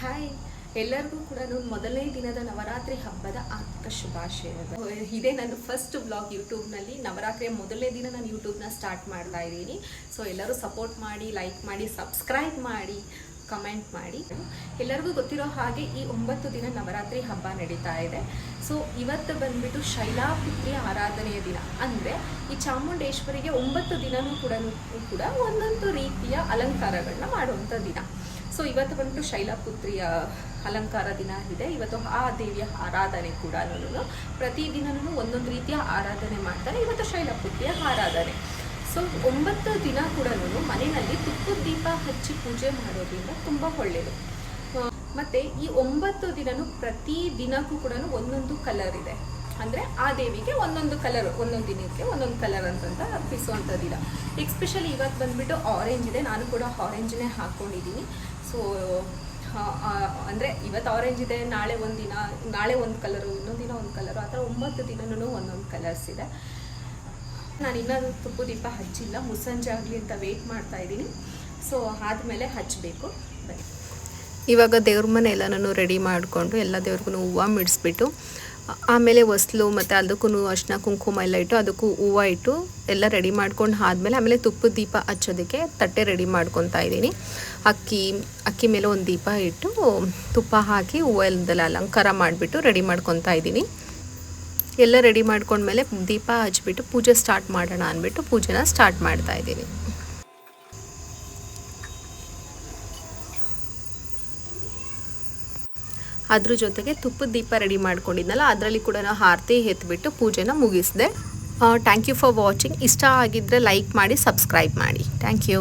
Hi ಎಲ್ಲರಿಗೂ ಕೂಡ ಮೊದಲನೇ ದಿನದ ನವರಾತ್ರಿ ಹಬ್ಬದ ಆರ್ಥಿಕ ಶುಭಾಶಯಗಳು. ಇದೇ ನನ್ನ ಫಸ್ಟ್ ಬ್ಲಾಗ್ ಯೂಟ್ಯೂಬ್ನಲ್ಲಿ ನವರಾತ್ರಿಯ ಮೊದಲನೇ ದಿನ ನಾನು ಯೂಟ್ಯೂಬ್ನ ಸ್ಟಾರ್ಟ್ ಮಾಡ್ತಾ ಇದ್ದೀನಿ. ಸೊ ಎಲ್ಲರೂ ಸಪೋರ್ಟ್ ಮಾಡಿ ಲೈಕ್ ಮಾಡಿ ಸಬ್ಸ್ಕ್ರೈಬ್ ಮಾಡಿ ಕಮೆಂಟ್ ಮಾಡಿ. ಎಲ್ಲರಿಗೂ ಗೊತ್ತಿರೋ ಹಾಗೆ ಈ ಒಂಬತ್ತು ದಿನ ನವರಾತ್ರಿ ಹಬ್ಬ ನಡೀತಾ ಇದೆ. ಸೊ ಇವತ್ತು ಬಂದ್ಬಿಟ್ಟು ಶೈಲಾಪುತ್ರಿ ಆರಾಧನೆಯ ದಿನ. ಅಂದರೆ ಈ ಚಾಮುಂಡೇಶ್ವರಿಗೆ ಒಂಬತ್ತು ದಿನವೂ ಕೂಡ ಕೂಡ ಒಂದೊಂದು ರೀತಿಯ ಅಲಂಕಾರಗಳನ್ನ ಮಾಡುವಂಥ ದಿನ. ಸೊ ಇವತ್ತು ಬಂದ್ಬಿಟ್ಟು ಶೈಲಾಪುತ್ರಿಯ ಅಲಂಕಾರ ದಿನ ಇದೆ. ಇವತ್ತು ಆ ದೇವಿಯ ಆರಾಧನೆ ಕೂಡ ಪ್ರತಿದಿನನೂ ಒಂದೊಂದು ರೀತಿಯ ಆರಾಧನೆ ಮಾಡ್ತಾರೆ. ಇವತ್ತು ಶೈಲಾಪುತ್ರಿಯ ಆರಾಧನೆ. ಸೊ ಒಂಬತ್ತು ದಿನ ಕೂಡ ಮನೆಯಲ್ಲಿ ತುಪ್ಪದ ದೀಪ ಹಚ್ಚಿ ಪೂಜೆ ಮಾಡೋದ್ರಿಂದ ತುಂಬ ಒಳ್ಳೆಯದು ಮತ್ತೆ ಈ ಒಂಬತ್ತು ದಿನನೂ ಪ್ರತಿ ದಿನಕ್ಕೂ ಕೂಡ ಒಂದೊಂದು ಕಲರ್ ಇದೆ. ಅಂದರೆ ಆ ದೇವಿಗೆ ಒಂದೊಂದು ಕಲರ್ ಒಂದೊಂದು ದಿನಕ್ಕೆ ಒಂದೊಂದು ಕಲರ್ ಅಂತಂತ ದಿನ ಎಕ್ಸ್ಪೆಷಲಿ ಇವತ್ತು ಬಂದ್ಬಿಟ್ಟು ಆರೆಂಜ್ ಇದೆ. ನಾನು ಕೂಡ ಆರೆಂಜ್ನೇ ಹಾಕ್ಕೊಂಡಿದ್ದೀನಿ ಸೊ ಅಂದರೆ ಇವತ್ತು ಆರೆಂಜ್ ಇದೆ, ನಾಳೆ ಒಂದು ದಿನ ನಾಳೆ ಒಂದು ಕಲರು ಇನ್ನೊಂದು ದಿನ ಒಂದು ಕಲರು ಆ ಥರ ಒಂಬತ್ತು ದಿನನೂ ಒಂದೊಂದು ಕಲರ್ಸ್ ಇದೆ. ನಾನು ಇನ್ನೂ ತುಪ್ಪ ದೀಪ ಹಚ್ಚಿಲ್ಲ, ಮುಸ್ಸಂಜೆ ಆಗಲಿ ಅಂತ ವೆಯ್ಟ್ ಮಾಡ್ತಾ ಇದ್ದೀನಿ ಸೊ ಆದಮೇಲೆ ಹಚ್ಚಬೇಕು ಬನ್ನಿ. ಇವಾಗ ದೇವ್ರ ಮನೆ ಎಲ್ಲನೂ ರೆಡಿ ಮಾಡಿಕೊಂಡು ಎಲ್ಲ ದೇವ್ರಿಗೂ ಹೂವು ಮಿಡಿಸ್ಬಿಟ್ಟು ಆಮೇಲೆ ಹೊಸ್ಲು ಮತ್ತು ಅದಕ್ಕೂ ಅರ್ಶಿನ ಕುಂಕುಮ ಎಲ್ಲ ಇಟ್ಟು ಅದಕ್ಕೂ ಹೂವು ಇಟ್ಟು ಎಲ್ಲ ರೆಡಿ ಮಾಡ್ಕೊಂಡು ಆದಮೇಲೆ ಆಮೇಲೆ ತುಪ್ಪದ ದೀಪ ಹಚ್ಚೋದಕ್ಕೆ ತಟ್ಟೆ ರೆಡಿ ಮಾಡ್ಕೊತಾ ಇದ್ದೀನಿ. ಅಕ್ಕಿ ಅಕ್ಕಿ ಮೇಲೆ ಒಂದು ದೀಪ ಇಟ್ಟು ತುಪ್ಪ ಹಾಕಿ ಹೂವು ಅಲಂಕಾರ ಮಾಡಿಬಿಟ್ಟು ರೆಡಿ ಮಾಡ್ಕೊತಾ ಇದ್ದೀನಿ. ಎಲ್ಲ ರೆಡಿ ಮಾಡ್ಕೊಂಡ್ಮೇಲೆ ದೀಪ ಹಚ್ಬಿಟ್ಟು ಪೂಜೆ ಸ್ಟಾರ್ಟ್ ಮಾಡೋಣ ಅಂದ್ಬಿಟ್ಟು ಪೂಜೆನ ಸ್ಟಾರ್ಟ್ ಮಾಡ್ತಾ ಇದ್ದೀನಿ. ಅದ್ರ ಜೊತೆಗೆ ತುಪ್ಪದ ದೀಪ ರೆಡಿ ಮಾಡ್ಕೊಂಡಿದ್ನಲ್ಲ, ಅದರಲ್ಲಿ ಕೂಡ ನಾವು ಆರತಿ ಎತ್ಬಿಟ್ಟು ಪೂಜೆನ ಮುಗಿಸಿದೆ. ಥ್ಯಾಂಕ್ ಯು ಫಾರ್ ವಾಚಿಂಗ್ ಇಷ್ಟ ಆಗಿದ್ದರೆ ಲೈಕ್ ಮಾಡಿ ಸಬ್ಸ್ಕ್ರೈಬ್ ಮಾಡಿ. Thank you